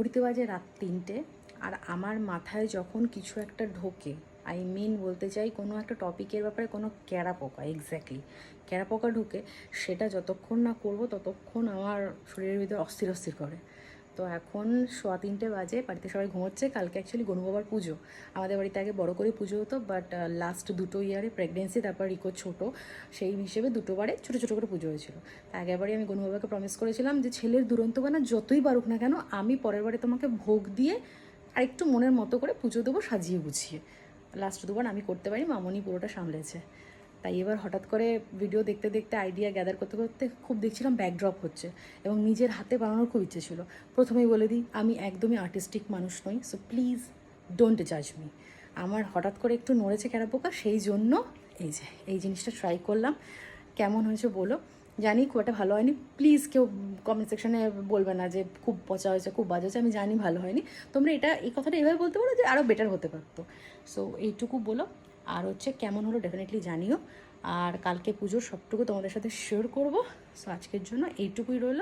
ঘুরতে বাজে রাত তিনটে, আর আমার মাথায় যখন কিছু একটা ঢোকে আই মিন বলতে চাই কোনো একটা টপিকের ব্যাপারে কোনো ক্যারা পোকা এক্স্যাক্টলি ক্যারা পোকা ঢুকে, সেটা যতক্ষণ না করব ততক্ষণ আমার শরীরের ভিতরে অস্থির অস্থির করে। তো এখন সোয়া তিনটে বাজে, বাড়িতে সবাই ঘুমোচ্ছে, কালকে অ্যাকচুয়ালি গনু বাবার পুজো। আমাদের বাড়িতে আগে বড় করে পুজো হতো বাট লাস্ট দুটো ইয়ারে প্রেগনেন্সি তারপর রিকো ছোটো, সেই হিসেবে দুটো বারে ছোটো ছোটো করে পুজো হয়েছিল। তা আগেরবারই আমি গনু বাবাকে প্রমিস করেছিলাম যে ছেলের দুরন্ত বানা যতই বারুক না কেন, আমি পরের বারে তোমাকে ভোগ দিয়ে আর একটু মনের মতো করে পুজো দেবো, সাজিয়ে গুছিয়ে। লাস্ট দুবার আমি করতে পারি মামনি পুরোটা সামলেছে। তাই এবার হঠাৎ করে ভিডিও দেখতে দেখতে আইডিয়া গ্যাদার করতে করতে খুব দেখছিলাম ব্যাকড্রপ হচ্ছে এবং নিজের হাতে বানানোর খুব ইচ্ছে ছিল। প্রথমেই বলে দিই, আমি একদমই আর্টিস্টিক মানুষ নই সো প্লিজ ডোন্ট জাজ মি আমার হঠাৎ করে একটু নড়েছে ক্যারাপোকা সেই জন্য এই যে, এই জিনিসটা ট্রাই করলাম। কেমন হয়েছে বলো? জানি খুব একটা ভালো হয়নি। প্লিজ কেউ কমেন্ট সেকশনে বলবে না যে খুব পচা হয়েছে, খুব বাজে হয়েছে, আমি জানি ভালো হয়নি। তোমরা এটা, এই কথাটা এভাবে বলতে পারো যে আরও বেটার হতে পারতো। সো এইটুকু বলো। আর হচ্ছে কেমন হলো ডেফিনেটলি জানিও। আর কালকে পুজোর সবটুকু তোমাদের সাথে শেয়ার করব। সো আজকের জন্য এইটুকুই রইল।